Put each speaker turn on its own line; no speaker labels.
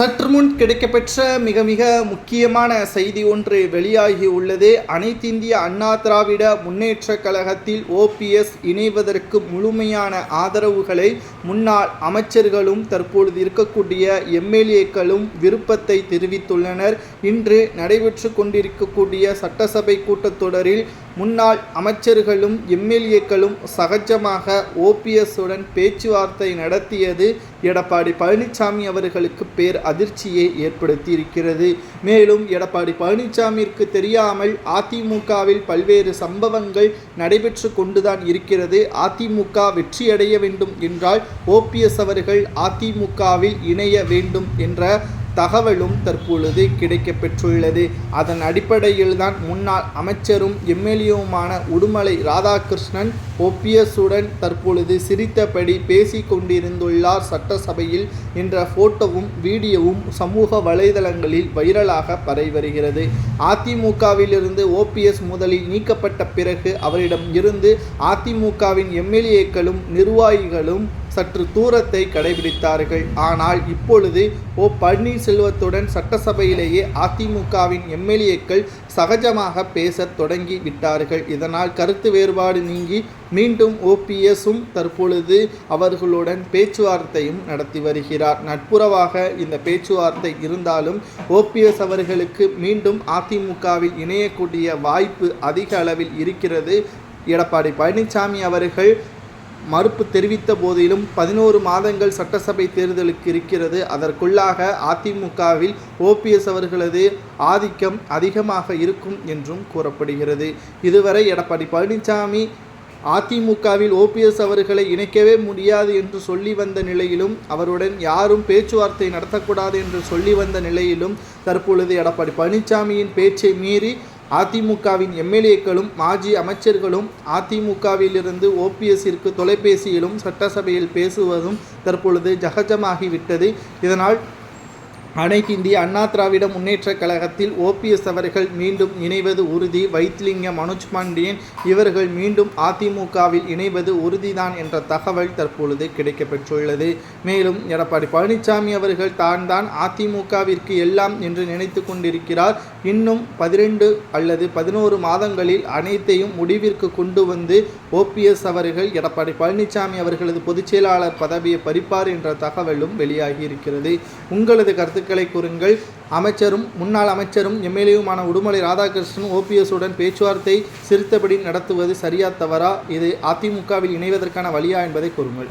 சற்று முன் கிடைக்கப்பெற்ற மிக மிக முக்கியமான செய்தி ஒன்று வெளியாகி உள்ளது. அனைத்திந்திய அண்ணா திராவிட முன்னேற்ற கழகத்தில் ஓபிஎஸ் இணைவதற்கு முழுமையான ஆதரவுகளை முன்னாள் அமைச்சர்களும் தற்பொழுது இருக்கக்கூடிய எம்எல்ஏக்களும் விருப்பத்தை தெரிவித்துள்ளனர். இன்று நடைபெற்று கொண்டிருக்கக்கூடிய சட்டசபை கூட்டத்தொடரில் முன்னாள் அமைச்சர்களும் எம்எல்ஏக்களும் சகஜமாக ஓபிஎஸ்ஸுடன் பேச்சுவார்த்தை நடத்தியது எடப்பாடி பழனிசாமி அவர்களுக்கு பேர் அதிர்ச்சியை ஏற்படுத்தி இருக்கிறது மேலும் எடப்பாடி பழனிசாமிற்கு தெரியாமல் அதிமுகவில் பல்வேறு சம்பவங்கள் நடைபெற்று கொண்டுதான் இருக்கிறது. அதிமுக வெற்றியடைய வேண்டும் என்றால் ஓபிஎஸ் அவர்கள் அதிமுகவில் இணைய வேண்டும் என்ற தகவலும் தற்பொழுது கிடைக்கப்பெற்றுள்ளது. அதன் அடிப்படையில் தான் முன்னாள் அமைச்சரும் எம்எல்ஏவுமான உடுமலை ராதாகிருஷ்ணன் ஓபிஎஸ்ஸுடன் தற்பொழுது சிரித்தபடி பேசி கொண்டிருந்துள்ளார் சட்டசபையில் என்ற போட்டோவும் வீடியோவும் சமூக வலைதளங்களில் வைரலாக பரவி வருகிறது அதிமுகவிலிருந்து ஓபிஎஸ் முதலில் நீக்கப்பட்ட பிறகு அவரிடம் இருந்து அதிமுகவின் எம்எல்ஏக்களும் நிர்வாகிகளும் சற்று தூரத்தை கடைபிடித்தார்கள். ஆனால் இப்பொழுது ஓ பன்னீர்செல்வத்துடன் சட்டசபையிலேயே அதிமுகவின் எம்எல்ஏக்கள் சகஜமாக பேசத் தொடங்கி விட்டார்கள். இதனால் கருத்து வேறுபாடு நீங்கி மீண்டும் ஓபிஎஸும் தற்பொழுது அவர்களுடன் பேச்சுவார்த்தையும் நடத்தி வருகிறார். நட்புறவாக இந்த பேச்சுவார்த்தை இருந்தாலும் ஓபிஎஸ் அவர்களுக்கு மீண்டும் அதிமுகவில் இணையக்கூடிய வாய்ப்பு அதிக அளவில் இருக்கிறது. எடப்பாடி பழனிசாமி அவர்கள் மறுப்பு தெரிவித்த போதிலும் பதினோரு மாதங்கள் சட்டசபை தேர்தலுக்கு இருக்கிறது. அதற்குள்ளாக அதிமுகவில் ஓபிஎஸ் அவர்களது ஆதிக்கம் அதிகமாக இருக்கும் என்றும் கூறப்படுகிறது. இதுவரை எடப்பாடி பழனிசாமி அதிமுகவில் ஓபிஎஸ் அவர்களை இணைக்கவே முடியாது என்று சொல்லி வந்த நிலையிலும் அவருடன் யாரும் பேச்சுவார்த்தை நடத்தக்கூடாது என்று சொல்லி வந்த நிலையிலும் தற்பொழுது எடப்பாடி பழனிசாமியின் பேச்சை மீறி அதிமுகவின் எம்எல்ஏக்களும் மாஜி அமைச்சர்களும் அதிமுகவிலிருந்து ஓபிஎஸ்ஸிற்கு தொலைபேசியிலும் சட்டசபையில் பேசுவதும் தற்பொழுது ஜகஜமாகிவிட்டது. இதனால் அனைத்து இந்திய அண்ணா திராவிட முன்னேற்றக் கழகத்தில் ஓபிஎஸ் அவர்கள் மீண்டும் இணைவது உறுதி. வைத்திலிங்கம் மனோஜ் பாண்டியன் இவர்கள் மீண்டும் அதிமுகவில் இணைவது உறுதிதான் என்ற தகவல் தற்பொழுது கிடைக்கப்பெற்றுள்ளது. மேலும் எடப்பாடி பழனிசாமி அவர்கள் தான் தான் அதிமுகவிற்கு எல்லாம் என்று நினைத்து கொண்டிருக்கிறார். இன்னும் பதிரெண்டு அல்லது பதினோரு மாதங்களில் அனைத்தையும் முடிவிற்கு கொண்டு வந்து ஓபிஎஸ் அவர்கள் எடப்பாடி பழனிசாமி அவர்களது பொதுச் செயலாளர் பதவியை பறிப்பார் என்ற தகவலும் வெளியாகி இருக்கிறது. உங்களது கருத்துக்களை கூறுங்கள். அமைச்சரும் முன்னாள் அமைச்சரும் எம்எல்ஏவுமான உடுமலை ராதாகிருஷ்ணன் ஓபிஎஸ் உடன் பேச்சுவார்த்தை சிரித்தபடி நடத்துவது சரியா தவறா? இது அதிமுகவில் இணைவதற்கான வழியா என்பதை கூறுங்கள்.